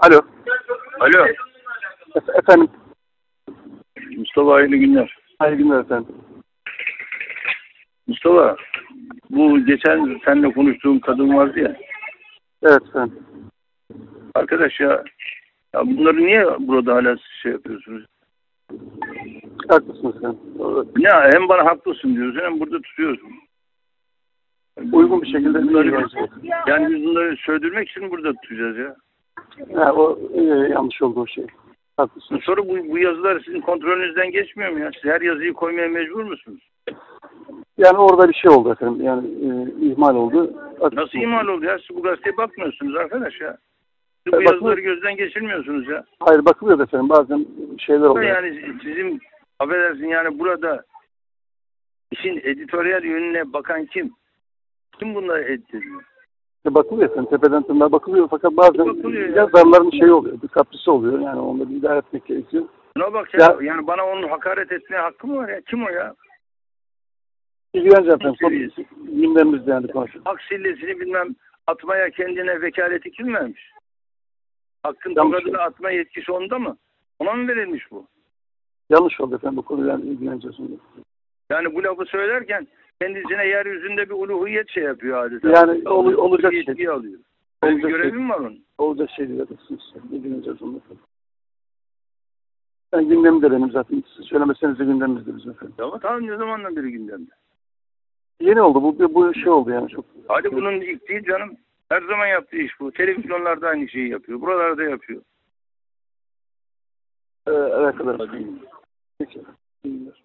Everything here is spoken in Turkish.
Alo. Alo. Efe- efendim. Mustafa hayırlı günler. Hayırlı günler efendim. Mustafa bu geçen seninle konuştuğum kadın vardı ya. Evet efendim. Arkadaş ya, ya bunları niye burada hala şey yapıyorsunuz? Haklısınız efendim. Doğru. Ne hem bana haklısın diyorsun hem burada tutuyorsun. Uygun bir şekilde bunları yani biz bunları söndürmek için burada tutacağız ya. Ha, o e, yanlış oldu o şey. Haklısınız. Sonra bu, bu yazılar sizin kontrolünüzden geçmiyor mu ya? Siz her yazıyı koymaya mecbur musunuz? Yani orada bir şey oldu efendim. Yani e, ihmal oldu. Nasıl imal oldu ya? Siz bu gazeteye bakmıyorsunuz arkadaş ya. Siz bu E, bakın- yazıları gözden geçirmiyorsunuz ya. Hayır bakılıyor efendim. Bazen şeyler oluyor. Yani sizin affedersin yani burada işin editoryal yönüne bakan kim? Kim bunları editleniyor? E, bakılıyor efendim. Tepeden tırnağa bakılıyor. Fakat bazen Bakılıyor ya. yazarların şeyi oluyor. Bir kaprisi oluyor. Yani onları bir idare etmek gerekiyor. Buna bak ya, Ya- yani bana onun hakaret etmeye hakkı mı var ya? Kim o ya? İlgileneceğim efendim. Son gündemimizde yani konuşuyoruz. Hak sillesini bilmem atmaya kendine vekaleti kim vermiş? Hakkın Yanlış tokadını atma yetkisi onda mı? Ona mı verilmiş bu? Yanlış oldu efendim. Bu konuyla ilgileneceğiz. Yani bu lafı söylerken kendisine yeryüzünde bir uluhiyet şey yapıyor adeta. Yani ol- olacak Bir şey. yetki alıyor. Böyle bir Olacak şey. görevi mi var onun? Olacak şey değil. İlgileneceğiz onunla. Ben gündemimde benim zaten. Siz söylemeseniz de gündemimizde bizim efendim. Ama tamam ne zamandan beri gündemde? Yeni oldu. Bu, bu şey oldu yani çok. Hadi bunun ilk değil canım. Her zaman yaptığı iş bu. Televizyonlarda aynı şeyi yapıyor. Buralarda yapıyor. Ee, evet, evet. Peki. İyi günler.